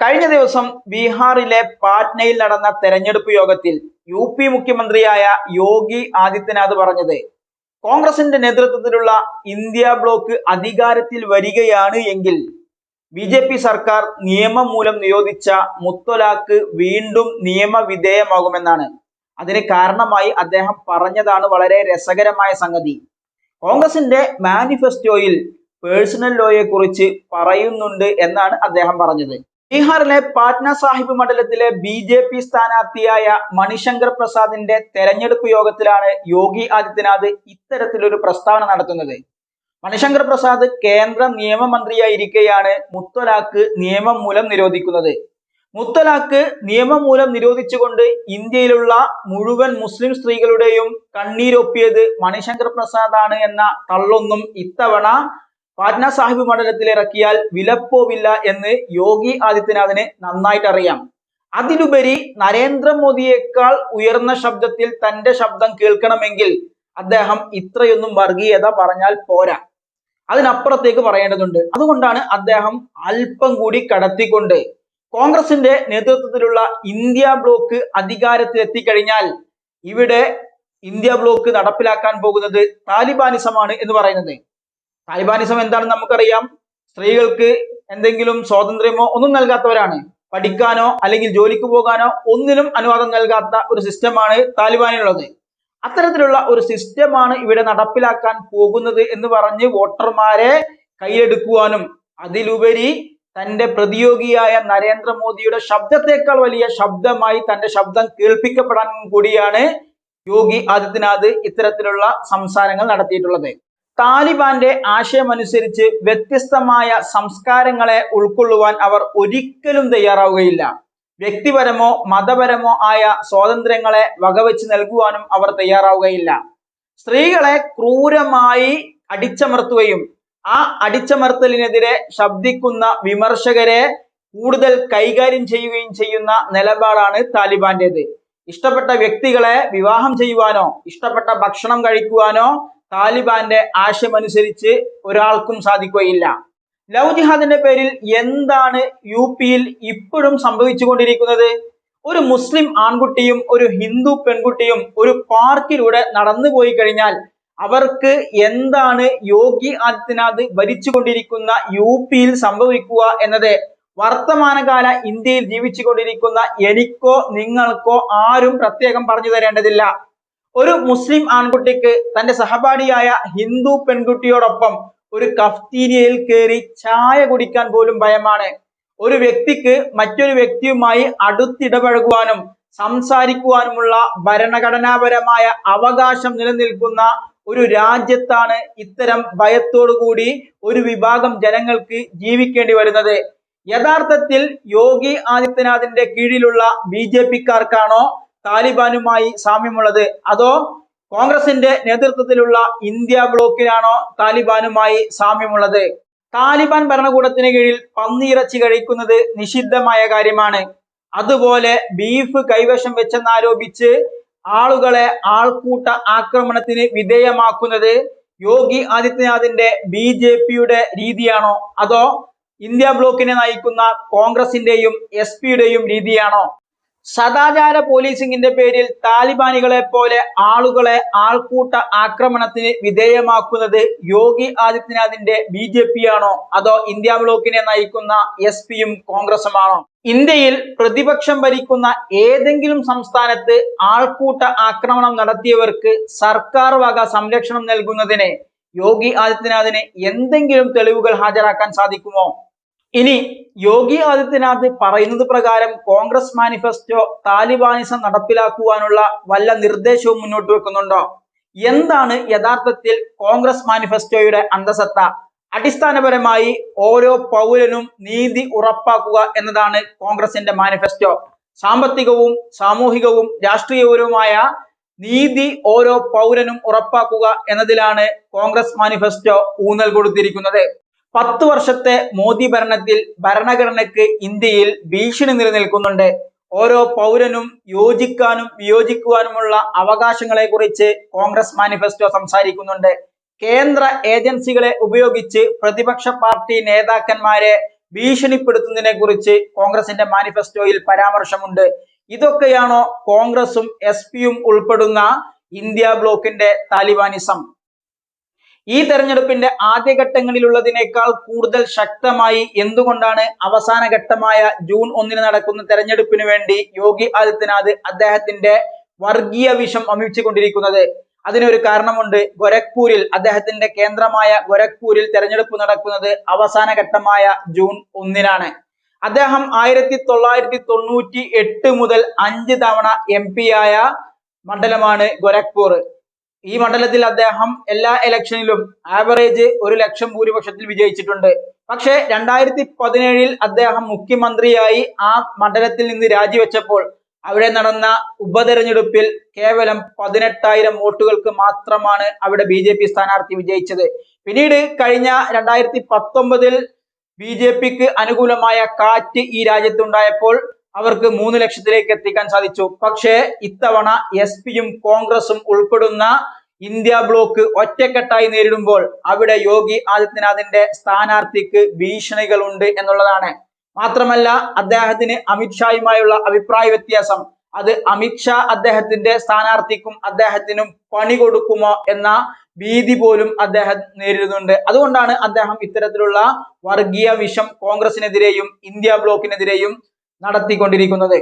കഴിഞ്ഞ ദിവസം ബീഹാറിലെ പാറ്റ്നയിൽ നടന്ന തെരഞ്ഞെടുപ്പ് യോഗത്തിൽ യു പി മുഖ്യമന്ത്രിയായ യോഗി ആദിത്യനാഥ് പറഞ്ഞത് കോൺഗ്രസിന്റെ നേതൃത്വത്തിലുള്ള ഇന്ത്യ ബ്ലോക്ക് അധികാരത്തിൽ വരികയാണ് എങ്കിൽ ബി ജെ പി സർക്കാർ നിയമം മൂലം നിയോഗിച്ച മുത്തലാഖ് വീണ്ടും നിയമവിധേയമാകുമെന്നാണ്. അതിന് കാരണമായി അദ്ദേഹം പറഞ്ഞതാണ് വളരെ രസകരമായ സംഗതി. കോൺഗ്രസിന്റെ മാനിഫെസ്റ്റോയിൽ പേഴ്സണൽ ലോയെ കുറിച്ച് പറയുന്നുണ്ട് എന്നാണ് അദ്ദേഹം പറഞ്ഞത്. ബീഹാറിലെ പാട്ന സാഹിബ് മണ്ഡലത്തിലെ ബി ജെ പി സ്ഥാനാർത്ഥിയായ മണിശങ്കർ പ്രസാദിന്റെ തെരഞ്ഞെടുപ്പ് യോഗത്തിലാണ് യോഗി ആദിത്യനാഥ് ഇത്തരത്തിലൊരു പ്രസ്താവന നടത്തുന്നത്. മണിശങ്കർ പ്രസാദ് കേന്ദ്ര നിയമമന്ത്രിയായിരിക്കെയാണ് മുത്തലാഖ് നിയമം മൂലം നിരോധിക്കുന്നത്. മുത്തലാഖ് നിയമം മൂലം നിരോധിച്ചുകൊണ്ട് ഇന്ത്യയിലുള്ള മുഴുവൻ മുസ്ലിം സ്ത്രീകളുടെയും കണ്ണീരൊപ്പിയത് മണിശങ്കർ പ്രസാദാണ് എന്ന തള്ളൊന്നും ഇത്തവണ പാറ്റ്ന സാഹിബ് മണ്ഡലത്തിൽ ഇറക്കിയാൽ വിലപ്പോവില്ല എന്ന് യോഗി ആദിത്യനാഥിന് നന്നായിട്ട് അറിയാം അതിലുപരി നരേന്ദ്രമോദിയേക്കാൾ ഉയർന്ന ശബ്ദത്തിൽ തന്റെ ശബ്ദം കേൾക്കണമെങ്കിൽ അദ്ദേഹം ഇത്രയൊന്നും വർഗീയത പറഞ്ഞാൽ പോരാ. അതിനപ്പുറത്തേക്ക് പറയേണ്ടതുണ്ട്. അതുകൊണ്ടാണ് അദ്ദേഹം അല്പം കൂടി കടത്തിക്കൊണ്ട് കോൺഗ്രസിന്റെ നേതൃത്വത്തിലുള്ള ഇന്ത്യ ബ്ലോക്ക് അധികാരത്തിൽ എത്തിക്കഴിഞ്ഞാൽ ഇവിടെ ഇന്ത്യ ബ്ലോക്ക് നടപ്പിലാക്കാൻ പോകുന്നത് താലിബാനിസമാണ് എന്ന് പറയുന്നത്. താലിബാനിസം എന്താണെന്ന് നമുക്കറിയാം. സ്ത്രീകൾക്ക് എന്തെങ്കിലും സ്വാതന്ത്ര്യമോ ഒന്നും നൽകാത്തവരാണ്. പഠിക്കാനോ അല്ലെങ്കിൽ ജോലിക്ക് പോകാനോ ഒന്നിനും അനുവാദം നൽകാത്ത ഒരു സിസ്റ്റമാണ് താലിബാനിലുള്ളത്. അത്തരത്തിലുള്ള ഒരു സിസ്റ്റമാണ് ഇവിടെ നടപ്പിലാക്കാൻ പോകുന്നത് എന്ന് പറഞ്ഞ് വോട്ടർമാരെ കൈയെടുക്കുവാനും അതിലുപരി തന്റെ പ്രതിയോഗിയായ നരേന്ദ്രമോദിയുടെ ശബ്ദത്തെക്കാൾ വലിയ ശബ്ദമായി തന്റെ ശബ്ദം കേൾപ്പിക്കപ്പെടാനും കൂടിയാണ് യോഗി ആദിത്യനാഥ് ഇത്തരത്തിലുള്ള സംസാരങ്ങൾ നടത്തിയിട്ടുള്ളത്. താലിബാന്റെ ആശയമനുസരിച്ച് വ്യത്യസ്തമായ സംസ്കാരങ്ങളെ ഉൾക്കൊള്ളുവാൻ അവർ ഒരിക്കലും തയ്യാറാവുകയില്ല. വ്യക്തിപരമോ മതപരമോ ആയ സ്വാതന്ത്ര്യങ്ങളെ വകവെച്ച് നൽകുവാനും അവർ തയ്യാറാവുകയില്ല. സ്ത്രീകളെ ക്രൂരമായി അടിച്ചമർത്തുകയും ആ അടിച്ചമർത്തലിനെതിരെ ശബ്ദിക്കുന്ന വിമർശകരെ കൂടുതൽ കൈകാര്യം ചെയ്യുകയും ചെയ്യുന്ന നിലപാടാണ് താലിബാന്റേത്. ഇഷ്ടപ്പെട്ട വ്യക്തികളെ വിവാഹം ചെയ്യുവാനോ ഇഷ്ടപ്പെട്ട ഭക്ഷണം കഴിക്കുവാനോ താലിബാന്റെ ആശയമനുസരിച്ച് ഒരാൾക്കും സാധിക്കുകയില്ല. ലവ് ജിഹാദിന്റെ പേരിൽ എന്താണ് യു പിയിൽ ഇപ്പോഴും സംഭവിച്ചുകൊണ്ടിരിക്കുന്നത്? ഒരു മുസ്ലിം ആൺകുട്ടിയും ഒരു ഹിന്ദു പെൺകുട്ടിയും ഒരു പാർക്കിലൂടെ നടന്നു പോയി കഴിഞ്ഞാൽ അവർക്ക് എന്താണ് യോഗി ആദിത്യനാഥ് ഭരിച്ചുകൊണ്ടിരിക്കുന്ന യു പിയിൽ സംഭവിക്കുക എന്നത് വർത്തമാനകാല ഇന്ത്യയിൽ ജീവിച്ചുകൊണ്ടിരിക്കുന്ന എനിക്കോ നിങ്ങൾക്കോ ആരും പ്രത്യേകം പറഞ്ഞു തരേണ്ടതില്ല. ഒരു മുസ്ലിം ആൺകുട്ടിക്ക് തന്റെ സഹപാഠിയായ ഹിന്ദു പെൺകുട്ടിയോടൊപ്പം ഒരു കഫ്തീരിയയിൽ കയറി ചായ കുടിക്കാൻ പോലും ഭയമാണ്. ഒരു വ്യക്തിക്ക് മറ്റൊരു വ്യക്തിയുമായി അടുത്തിടപഴകുവാനും സംസാരിക്കുവാനുമുള്ള ഭരണഘടനാപരമായ അവകാശം നിലനിൽക്കുന്ന ഒരു രാജ്യത്താണ് ഇത്തരം ഭയത്തോടുകൂടി ഒരു വിഭാഗം ജനങ്ങൾക്ക് ജീവിക്കേണ്ടി വരുന്നത്. യഥാർത്ഥത്തിൽ യോഗി ആദിത്യനാഥിന്റെ കീഴിലുള്ള ബി ജെ പിക്കാർക്കാണോ താലിബാനുമായി സാമ്യമുള്ളത്. അതോ കോൺഗ്രസിന്റെ നേതൃത്വത്തിലുള്ള ഇന്ത്യ ബ്ലോക്കിനാണോ താലിബാനുമായി സാമ്യമുള്ളത്? താലിബാൻ ഭരണകൂടത്തിന് കീഴിൽ പന്നിയിറച്ചി കഴിക്കുന്നത് നിഷിദ്ധമായ കാര്യമാണ്. അതുപോലെ ബീഫ് കൈവശം വെച്ചെന്നാരോപിച്ച് ആളുകളെ ആൾക്കൂട്ട ആക്രമണത്തിന് വിധേയമാക്കുന്നത് യോഗി ആദിത്യനാഥിന്റെ ബി ജെ പിയുടെ രീതിയാണോ? അതോ ഇന്ത്യ ബ്ലോക്കിനെ നയിക്കുന്ന കോൺഗ്രസിന്റെയും എസ് പിയുടെയും രീതിയാണോ? സദാചാര പോലീസിംഗിന്റെ പേരിൽ താലിബാനികളെ പോലെ ആളുകളെ ആൾക്കൂട്ട ആക്രമണത്തിന് വിധേയമാക്കുന്നത് യോഗി ആദിത്യനാഥിന്റെ ബി ജെ പി ആണോ അതോ ഇന്ത്യ ബ്ലോക്കിനെ നയിക്കുന്ന എസ് പിയും കോൺഗ്രസുമാണോ? ഇന്ത്യയിൽ പ്രതിപക്ഷം ഭരിക്കുന്ന ഏതെങ്കിലും സംസ്ഥാനത്ത് ആൾക്കൂട്ട ആക്രമണം നടത്തിയവർക്ക് സർക്കാർ വക സംരക്ഷണം നൽകുന്നതിന് യോഗി ആദിത്യനാഥിന് എന്തെങ്കിലും തെളിവുകൾ ഹാജരാക്കാൻ സാധിക്കുമോ? ഇനി യോഗി ആദിത്യനാഥ് പറയുന്നത് പ്രകാരം കോൺഗ്രസ് മാനിഫെസ്റ്റോ താലിബാനിസം നടപ്പിലാക്കുവാനുള്ള വല്ല നിർദ്ദേശവും മുന്നോട്ട് വെക്കുന്നുണ്ടോ? എന്താണ് യഥാർത്ഥത്തിൽ കോൺഗ്രസ് മാനിഫെസ്റ്റോയുടെ അന്തസത്ത? അടിസ്ഥാനപരമായി ഓരോ പൗരനും നീതി ഉറപ്പാക്കുക എന്നതാണ് കോൺഗ്രസിന്റെ മാനിഫെസ്റ്റോ. സാമ്പത്തികവും സാമൂഹികവും രാഷ്ട്രീയപരവുമായ നീതി ഓരോ പൗരനും ഉറപ്പാക്കുക എന്നതിലാണ് കോൺഗ്രസ് മാനിഫെസ്റ്റോ ഊന്നൽ കൊടുത്തിരിക്കുന്നത്. പത്ത് വർഷത്തെ മോദി ഭരണത്തിൽ ഭരണഘടനയ്ക്ക് ഇന്ത്യയിൽ ഭീഷണി നിലനിൽക്കുന്നുണ്ട്. ഓരോ പൗരനും യോജിക്കാനും വിയോജിക്കുവാനുമുള്ള അവകാശങ്ങളെ കുറിച്ച് കോൺഗ്രസ് മാനിഫെസ്റ്റോ സംസാരിക്കുന്നുണ്ട്. കേന്ദ്ര ഏജൻസികളെ ഉപയോഗിച്ച് പ്രതിപക്ഷ പാർട്ടി നേതാക്കന്മാരെ ഭീഷണിപ്പെടുത്തുന്നതിനെ കുറിച്ച് കോൺഗ്രസിന്റെ മാനിഫെസ്റ്റോയിൽ പരാമർശമുണ്ട്. ഇതൊക്കെയാണോ കോൺഗ്രസും എസ് പിയും ഉൾപ്പെടുന്ന ഇന്ത്യ ബ്ലോക്കിന്റെ താലിബാനിസം? ഈ തെരഞ്ഞെടുപ്പിന്റെ ആദ്യഘട്ടങ്ങളിലുള്ളതിനേക്കാൾ കൂടുതൽ ശക്തമായി എന്തുകൊണ്ടാണ് അവസാന ഘട്ടമായ ജൂൺ ഒന്നിന് നടക്കുന്ന തെരഞ്ഞെടുപ്പിന് വേണ്ടി യോഗി ആദിത്യനാഥ് അദ്ദേഹത്തിന്റെ വർഗീയ വിഷം അമിച്ചുകൊണ്ടിരിക്കുന്നത് അതിനൊരു കാരണമുണ്ട്. ഗൊരഖ്പൂരിൽ അദ്ദേഹത്തിന്റെ കേന്ദ്രമായ ഗൊരഖ്പൂരിൽ തെരഞ്ഞെടുപ്പ് നടക്കുന്നത് അവസാന ഘട്ടമായ ജൂൺ ഒന്നിനാണ്. അദ്ദേഹം ആയിരത്തി തൊള്ളായിരത്തി തൊണ്ണൂറ്റി എട്ട് മുതൽ അഞ്ച് തവണ എം ആയ മണ്ഡലമാണ് ഗോരഖ്പൂർ. ഈ മണ്ഡലത്തിൽ അദ്ദേഹം എല്ലാ ഇലക്ഷനിലും ആവറേജ് ഒരു ലക്ഷം ഭൂരിപക്ഷത്തിൽ വിജയിച്ചിട്ടുണ്ട്. പക്ഷേ രണ്ടായിരത്തി പതിനേഴിൽ അദ്ദേഹം മുഖ്യമന്ത്രിയായി ആ മണ്ഡലത്തിൽ നിന്ന് രാജിവെച്ചപ്പോൾ അവിടെ നടന്ന ഉപതെരഞ്ഞെടുപ്പിൽ കേവലം പതിനെട്ടായിരം വോട്ടുകൾക്ക് മാത്രമാണ് അവിടെ ബി ജെ പി സ്ഥാനാർത്ഥി വിജയിച്ചത്. പിന്നീട് കഴിഞ്ഞ രണ്ടായിരത്തി പത്തൊമ്പതിൽ ബി ജെ പിക്ക് അനുകൂലമായ കാറ്റ് ഈ രാജ്യത്തുണ്ടായപ്പോൾ അവർക്ക് മൂന്ന് ലക്ഷത്തിലേക്ക് എത്തിക്കാൻ സാധിച്ചു. പക്ഷേ ഇത്തവണ എസ് പിയും കോൺഗ്രസും ഉൾപ്പെടുന്ന ഇന്ത്യ ബ്ലോക്ക് ഒറ്റക്കെട്ടായി നേരിടുമ്പോൾ അവിടെ യോഗി ആദിത്യനാഥിന്റെ സ്ഥാനാർത്ഥിക്ക് ഭീഷണികളുണ്ട് എന്നുള്ളതാണ്. മാത്രമല്ല അദ്ദേഹത്തിന് അമിത്ഷായുമായുള്ള അഭിപ്രായ വ്യത്യാസം. അത് അമിത്ഷാ അദ്ദേഹത്തിന്റെ സ്ഥാനാർത്ഥിക്കും അദ്ദേഹത്തിനും പണി കൊടുക്കുമോ എന്ന ഭീതി പോലും അദ്ദേഹം നേരിടുന്നുണ്ട്. അതുകൊണ്ടാണ് അദ്ദേഹം ഇത്തരത്തിലുള്ള വർഗീയ വിഷം കോൺഗ്രസിനെതിരെയും ഇന്ത്യ ബ്ലോക്കിനെതിരെയും നടത്തിക്കൊണ്ടിരിക്കുന്നത്.